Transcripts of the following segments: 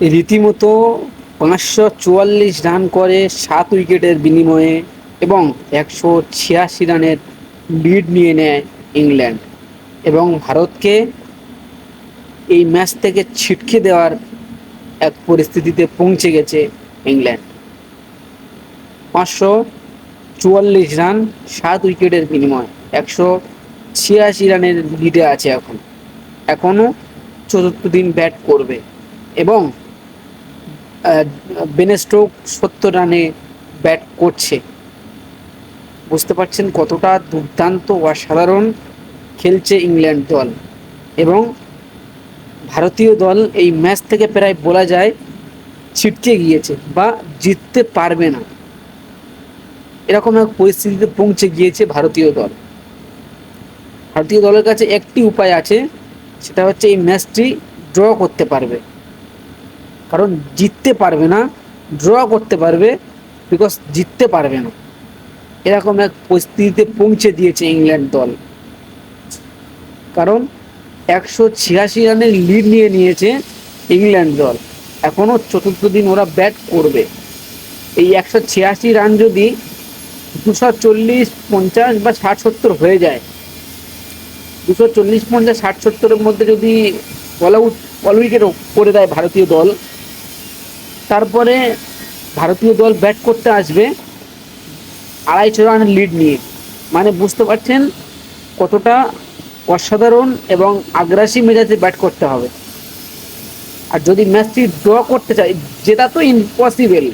রীতিমতো পাঁচশো চুয়াল্লিশ রান করে সাত উইকেটের বিনিময়ে এবং একশো ছিয়াশি রানের লিড নিয়ে নেয় ইংল্যান্ড। এবং ভারতকে এই ম্যাচ থেকে ছিটকে দেওয়ার এক পরিস্থিতিতে পৌঁছে গেছে ইংল্যান্ড। পাঁচশো চুয়াল্লিশ রান, সাত উইকেটের বিনিময় একশো ছিয়াশি রানের লিডে আছে এখন। এখনও চতুর্থ দিন ব্যাট করবে এবং বেনেস্টোক সত্তর রানে ব্যাট করছে। বুঝতে পারছেন কতটা দুর্দান্ত, অসাধারণ খেলছে ইংল্যান্ড দল। এবং ভারতীয় দল এই ম্যাচ থেকে প্রায় বলা যায় ছিটকে গিয়েছে বা জিততে পারবে না। এরকম এক পরিস্থিতিতে পৌঁছে গিয়েছে ভারতীয় দল। ভারতীয় দলের কাছে একটি উপায় আছে, সেটা হচ্ছে এই ম্যাচটি ড্র করতে পারবে। কারণ জিততে পারবে না ড্র করতে পারবে বিকজ জিততে পারবে না। এরকম এক পরিস্থিতিতে পৌঁছে দিয়েছে ইংল্যান্ড দল। কারণ একশো ছিয়াশি রানের লিড নিয়ে নিয়েছে ইংল্যান্ড দল। এখনও চতুর্থ দিন ওরা ব্যাট করবে। এই একশো ছিয়াশি রান যদি দুশো চল্লিশ পঞ্চাশ বা ষাট সত্তর হয়ে যায়, দুশো চল্লিশ পঞ্চাশ ষাট সত্তরের মধ্যে যদি অল আউট অল উইকেট করে দেয় ভারতীয় দল তারপরে ভারতীয় দল ব্যাট করতে আসবে আড়াইশো রানের লিড নিয়ে। মানে বুঝতে পারছেন কতটা অসাধারণ এবং আগ্রাসী মেজাজে ব্যাট করতে হবে। আর যদি ম্যাচটি ড্র করতে চাই যেটা তো ইম্পসিবল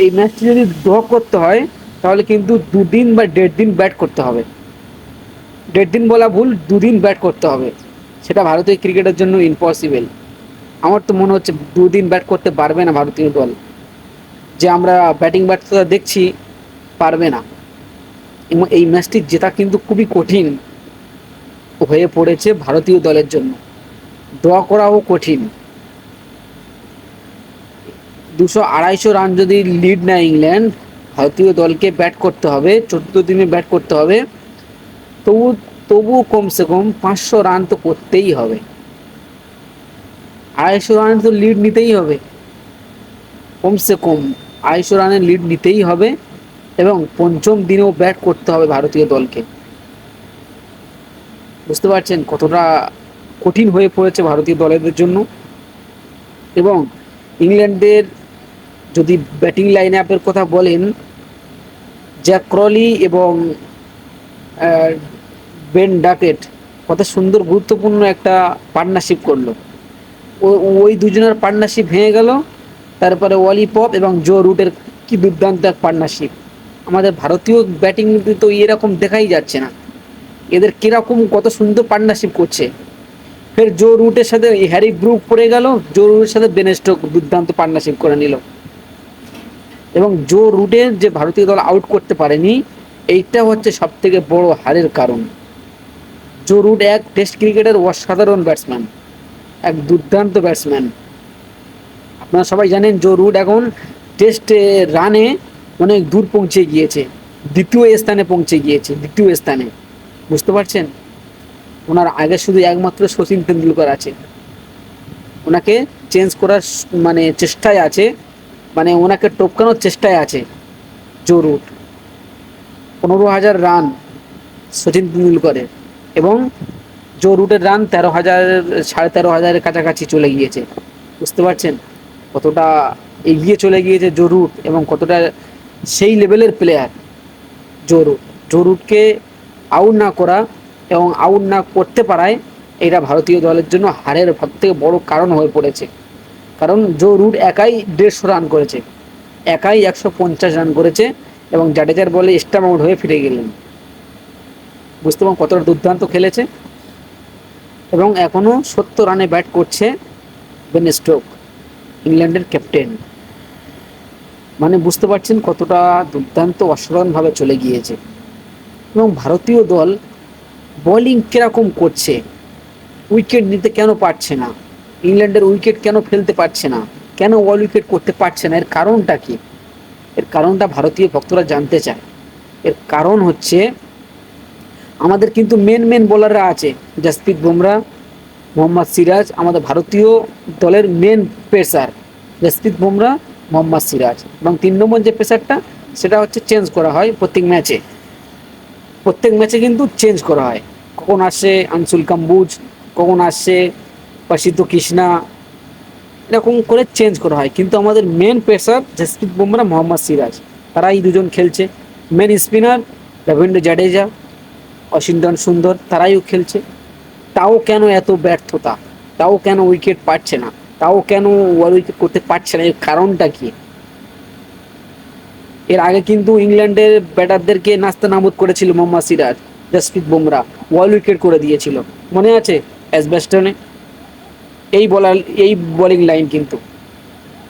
এই ম্যাচটি যদি ড্র করতে হয়, তাহলে কিন্তু দুদিন বা দেড় দিন ব্যাট করতে হবে। দেড় দিন বলা ভুল, দুদিন ব্যাট করতে হবে। সেটা ভারতীয় ক্রিকেটের জন্য ইম্পসিবল আমার তো মনে হচ্ছে দুদিন ব্যাট করতে পারবে না ভারতীয় দল। যে আমরা ব্যাটিং ব্যাটসরা দেখছি, পারবে না। এবং এই ম্যাচটি জেতা কিন্তু খুবই কঠিন হয়ে পড়েছে ভারতীয় দলের জন্য। ড্র করাও কঠিন। দুশো আড়াইশো রান যদি লিড নেয় ইংল্যান্ড, ভারতীয় দলকে ব্যাট করতে হবে, চোদ্দ দিনে ব্যাট করতে হবে। তবু তবু কমসে কম পাঁচশো রান তো করতেই হবে। আড়াইশো রানের তো লিড নিতেই হবে। কমসে কম আড়াইশো রানের লিড নিতেই হবে এবং পঞ্চম দিনেও ব্যাট করতে হবে ভারতীয় দলকে। বুঝতে পারছেন কতটা কঠিন হয়ে পড়েছে ভারতীয় দলের জন্য? এবং ইংল্যান্ডের যদি ব্যাটিং লাইন আপের কথা বলেন, জ্যাক ক্রলি এবং বেন ডাকেট কত সুন্দর, গুরুত্বপূর্ণ একটা পার্টনারশিপ করল। ওই দুজনের পার্টনারশিপ ভেঙে গেল। তারপরে ওয়ালি পপ এবং জো রুটের কি দুর্দান্ত এক পার্টনারশিপ আমাদের ভারতীয় ব্যাটিং তো এরকম দেখাই যাচ্ছে না। এদের কীরকম কত সুন্দর পার্টনারশিপ করছে। ফের জো রুটের সাথে হ্যারি ব্রুক পড়ে গেল জো রুটের সাথে বেনেস্টোক দুর্দান্ত পার্টনারশিপ করে নিল। এবং জো রুটে যে ভারতীয় দল আউট করতে পারেনি, এইটা হচ্ছে সব থেকে বড় হারের কারণ। জো রুট এক টেস্ট ক্রিকেটের অসাধারণ ব্যাটসম্যান এক দুর্দান্ত ব্যাটসম্যান আপনারা সবাই জানেন জো রুট এখন টেস্টে রানে অনেক দূর পৌঁছে গিয়েছে, দ্বিতীয় স্থানে পৌঁছে গিয়েছে, দ্বিতীয় স্থানে। বুঝতে পারছেন? ওনার আগে শুধু একমাত্র সচিন তেন্ডুলকর আছে। ওনাকে চেঞ্জ করার মানে চেষ্টায় আছে মানে ওনাকে টপকানোর চেষ্টায় আছে জো রুট পনেরো হাজার রান সচিন তেন্ডুলকরের এবং জো রুটের রান তেরো হাজার, সাড়ে তেরো হাজারের কাছাকাছি চলে গিয়েছে। বুঝতে পারছেন? কতটা এগিয়ে চলে গিয়েছে জো রুট এবং কতটা সেই লেভেলের প্লেয়ার জো রুট। জো রুটকে আউট না করা এবং আউট না করতে পারায় এটা ভারতীয় দলের জন্য হারের সব থেকে বড় কারণ হয়ে পড়েছে। কারণ জো রুট একাই দেড়শো রান করেছে, একাই একশো পঞ্চাশ রান করেছে এবং জাডেজার বলে স্টাম আউট হয়ে ফিরে গেলেন। বুঝতে পারুন কতটা দুর্দান্ত খেলেছে? এবং এখনও সত্তর রানে ব্যাট করছে বেন স্টোক, ইংল্যান্ডের ক্যাপ্টেন। মানে বুঝতে পারছেন কতটা দুর্দান্ত অসাধারণভাবে চলে গিয়েছে। এবং ভারতীয় দল বোলিং কীরকম করছে, উইকেট নিতে কেন পারছে না, ইংল্যান্ডের উইকেট কেন ফেলতে পারছে না, কেন অল উইকেট করতে পারছে না, এর কারণটা কি? এর কারণটা ভারতীয় ভক্তরা জানতে চায়। এর কারণ হচ্ছে আমাদের কিন্তু মেন মেন বোলাররা আছে। জাসপ্রীত বুমরা মোহাম্মদ সিরাজ আমাদের ভারতীয় দলের মেন পেসার। জসপ্রীত বুমরা মোহাম্মদ সিরাজ এবং তিন নম্বর যে পেসারটা, সেটা হচ্ছে চেঞ্জ করা হয় প্রত্যেক ম্যাচে প্রত্যেক ম্যাচে কিন্তু চেঞ্জ করা হয়। কখন আসে আনসুল কাম্বুজ, কখন আসে প্রসিদ্ধ কৃষ্ণা, এরকম করে চেঞ্জ করা হয়। কিন্তু আমাদের মেন পেসার জসপ্রীত বুমরা মোহাম্মদ সিরাজ তারা এই দুজন খেলছে। Main spinner Ravindra Jadeja Washington Sundar, তারাইও খেলছে। তাও কেন এত ব্যর্থতা? তাও কেন উইকেট পাচ্ছে না? তাও কেন ওয়ার উইকেট করতে পারছে না? এর কারণটা কি? এর আগে কিন্তু ইংল্যান্ডের ব্যাটারদেরকে নাস্তা নামুদ করেছিল মোহাম্মদ সিরাজ, জসপ্রীত বুমরা ওয়াল উইকেট করে দিয়েছিল। মনে আছে অ্যাসবেস্টনে? এই বলার, এই বোলিং লাইন কিন্তু।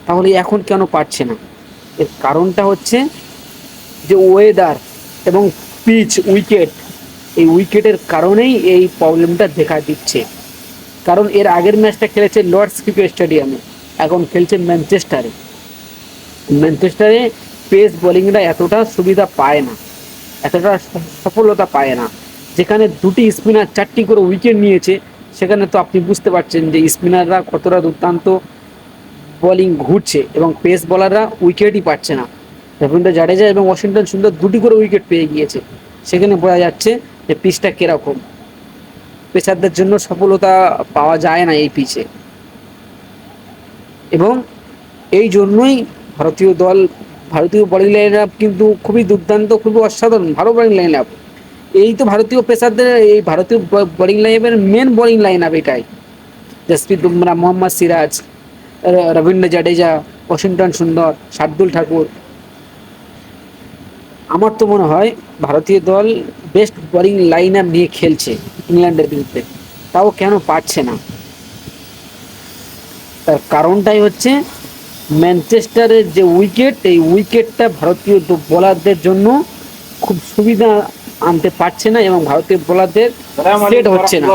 তাহলে এখন কেন পারছে না? এর কারণটা হচ্ছে যে ওয়েদার এবং পিচ উইকেট এই উইকেটের কারণেই এই প্রবলেমটা দেখা দিচ্ছে। কারণ এর আগের ম্যাচটা খেলেছে লর্ডস ক্রিকেট স্টেডিয়ামে এখন খেলছে ম্যানচেস্টারে ম্যানচেস্টারে পেস বোলিংরা এতটা সুবিধা পায় না, এতটা সফলতা পায় না। যেখানে দুটি স্পিনার চারটি করে উইকেট নিয়েছে, সেখানে তো আপনি বুঝতে পারছেন যে স্পিনাররা কতটা দুর্দান্ত বোলিং ঘুরছে এবং পেস বলাররা উইকেটই পাচ্ছে না। রবীন্দ্র জাডেজা এবং ওয়াশিংটন সুন্দর দুটি করে উইকেট পেয়ে গিয়েছে। সেখানে বোঝা যাচ্ছে যে পিচটা কীরকম? পেসারদের জন্য সফলতা পাওয়া যায় না এই পিচে। এবং এই জন্যই ভারতীয় দল, ভারতীয় বোলিং লাইন আপ কিন্তু খুবই দুর্দান্ত, খুবই অসাধারণ, ভালো বোলিং লাইন আপ এই তো ভারতীয় পেসারদের, এই ভারতীয় বোলিং লাইন আপের মেন বোলিং লাইন আপ এটাই। জসপ্রীত বুমরা, মোহাম্মদ সিরাজ রবীন্দ্র জাডেজা ওয়াশিংটন সুন্দর, শার্দুল ঠাকুর আমার তো মনে হয় ভারতীয় দল বেস্ট বোলিং লাইন আপ নিয়ে খেলছে ইংল্যান্ডের বিরুদ্ধে। তাও কেন পারছে না? তার কারণটাই হচ্ছে ম্যানচেস্টারের যে উইকেট এই উইকেটটা ভারতীয় বোলারদের জন্য খুব সুবিধা আনতে পারছে না এবং ভারতীয় বোলারদের সেট হচ্ছে না।